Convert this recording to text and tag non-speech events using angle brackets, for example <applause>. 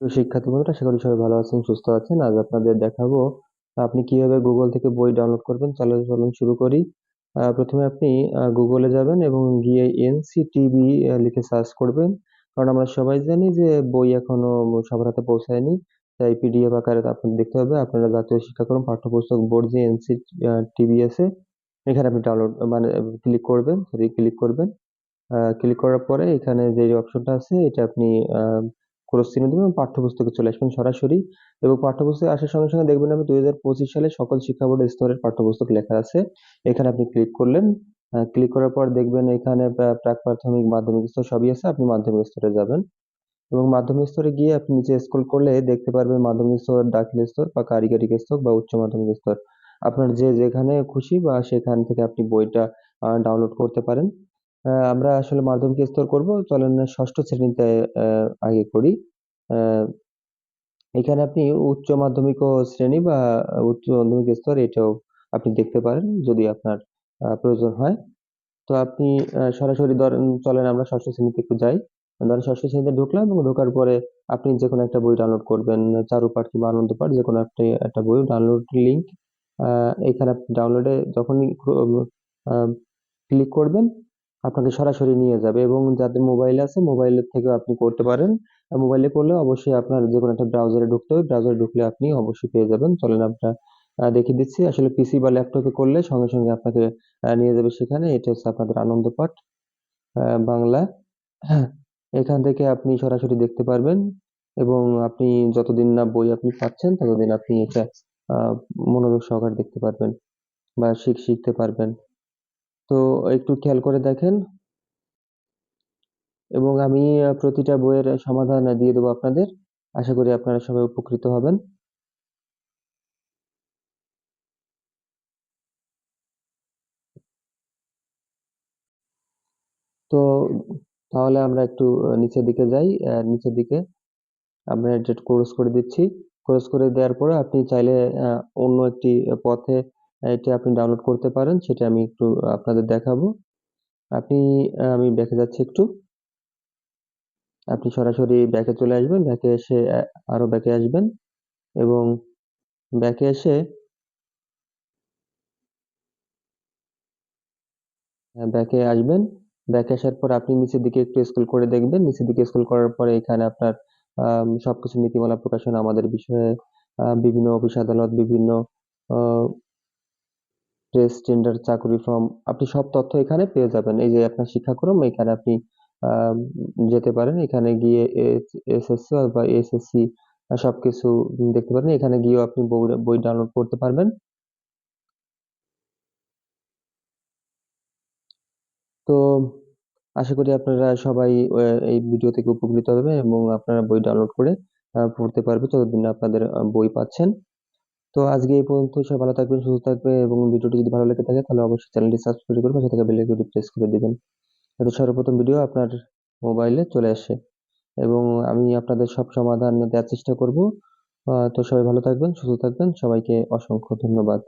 শিক্ষার্থী বন্ধুরা, আশা করি সবাই ভালো আছেন, সুস্থ আছেন। আজ আপনাদের দেখাবো, আপনি কীভাবে গুগল থেকে বই ডাউনলোড করবেন। চলো চলুন শুরু করি। প্রথমে আপনি গুগলে যাবেন এবং গিয়ে এনসিটিভি লিখে সার্চ করবেন। কারণ আমরা সবাই জানি যে বই এখনও সবার হাতে পৌঁছায়নি। তাই পিডিএফ আকারে আপনাদের দেখতে হবে। আপনারা জাতীয় শিক্ষাক্রম, পাঠ্যপুস্তক বোর্ড যে এনসি টিভি আছে এখানে আপনি ডাউনলোড মানে ক্লিক করবেন সরি ক্লিক করবেন। ক্লিক করার পরে এখানে যে অপশনটা আছে, এটা আপনি ক্রস চিহ্ন দেবেন এবং পাঠ্যপুস্তকে চলে আসবেন সরাসরি এবং পাঠ্যপুস্তকে আসার সঙ্গে সঙ্গে দেখবেন আমি দুই হাজার পঁচিশ সালে সকল শিক্ষা বোর্ডের স্তরের পাঠ্যপুস্তক লেখা আছে। এখানে আপনি ক্লিক করলেন। ক্লিক করার পর দেখবেন এখানে প্রাক প্রাথমিক, মাধ্যমিক স্তর সবই আছে। আপনি মাধ্যমিক স্তরে যাবেন এবং মাধ্যমিক স্তরে গিয়ে আপনি নিচে স্ক্রল করলে দেখতে পারবেন মাধ্যমিক স্তর, দাখিল স্তর বা কারিগরি স্তর বা উচ্চ মাধ্যমিক স্তর। আপনার যে যেখানে খুশি বা সেখান থেকে আপনি বইটা ডাউনলোড করতে পারেন। আমরা আসলে মাধ্যমিক স্তর করব। চলেন ষষ্ঠ শ্রেণীতে আগে করি। এখানে আপনি উচ্চ মাধ্যমিক ও শ্রেণি বা উচ্চ মাধ্যমিক স্তর এটাও আপনি দেখতে পারেন যদি আপনার প্রয়োজন হয়। তো আপনি সরাসরি ধরেন চলেন আমরা ষষ্ঠ শ্রেণীতে একটু যাই। ধরেন ষষ্ঠ শ্রেণীতে ঢুকলাম এবং ঢোকার পরে আপনি যে কোনো একটা বই ডাউনলোড করবেন চারুপাঠ কিংবা আনন্দপাঠ যে কোনো একটা একটা বই ডাউনলোড লিঙ্ক এখানে আপনি ডাউনলোডে যখনই ক্লিক করবেন আপনাকে সরাসরি নিয়ে যাবে এবং যাদের মোবাইল আছে মোবাইলের থেকেও আপনি করতে পারেন। মোবাইলে করলে অবশ্যই আপনার যে কোনো একটা ব্রাউজারে ঢুকতে হবে। ব্রাউজারে ঢুকলে আপনি অবশ্যই পেয়ে যাবেন। চলেন আপনার দেখিয়ে দিচ্ছি। আসলে পিসি বা ল্যাপটপে করলে সঙ্গে সঙ্গে আপনাকে নিয়ে যাবে সেখানে। এটা হচ্ছে আপনাদের আনন্দ পাঠ বাংলা। <clears throat> এখান থেকে আপনি সরাসরি দেখতে পারবেন এবং আপনি যতদিন না বই আপনি পাচ্ছেন, ততদিন আপনি এটা মনোযোগ সহকারে দেখতে পারবেন বা শিখ, শিখতে পারবেন। তো একটু খেয়াল করে দেখেন। এবং আমি প্রতিটা বইয়ের সমাধান দিয়ে দেবো আপনাদের। আশা করি আপনারা সবাই উপকৃত হবেন। তো তাহলে আমরা একটু নিচের দিকে যাই। নিচের দিকে আমরা এটা ক্রস করে দিচ্ছি। ক্রস করে দেওয়ার পরে আপনি চাইলে অন্য একটি পথে এটা আপনি ডাউনলোড করতে পারেন, সেটা আমি একটু আপনাদের দেখাবো। আপনি আমি ব্যাকে যাচ্ছি একটু। আপনি সরাসরি ব্যাকে চলে আসবেন, ব্যাকে এসে আরও ব্যাকে আসবেন এবং ব্যাকে এসে ব্যাকে আসবেন। ব্যাকে আসার পর আপনি নিচের দিকে একটু স্ক্রল করে দেখবেন। নিচের দিকে স্ক্রল করার পরে এখানে আপনার সবকিছু নীতিমালা প্রকাশনা আমাদের বিষয়ে বিভিন্ন অফিস আদালত, বিভিন্ন টেস্ট টেন্ডার চাকরি ফর্ম আপনি সব তথ্য এখানে পেয়ে যাবেন। এই যে আপনার শিক্ষাক্রম, এখানে আপনি যেতে পারেন। এখানে গিয়ে এসএসসি বা এসএসসি সবকিছু দেখতে পারেন। এখানে গিয়েও আপনি বই ডাউনলোড করতে পারবেন। তো আশা করি আপনারা সবাই এই ভিডিও থেকে উপকৃত হবেন এবং আপনারা বই ডাউনলোড করে পড়তে পারবে। যতদিন আপনাদের বই পাচ্ছেন। তো আজকে এই পর্যন্ত সবাই ভালো থাকবেন, সুস্থ থাকবে এবং ভিডিওটি যদি ভালো লেগে থাকে তাহলে অবশ্যই চ্যানেলটি সাবস্ক্রাইব করে পাশে থাকা বেল আইকনটি প্রেস করে দিবেন। এটা সর্বপ্রথম ভিডিও আপনার মোবাইলে চলে আসে এবং আমি আপনাদের সব সমাধান দেওয়ার চেষ্টা করব। তো সবাই ভালো থাকবেন, সুস্থ থাকবেন। সবাইকে অসংখ্য ধন্যবাদ।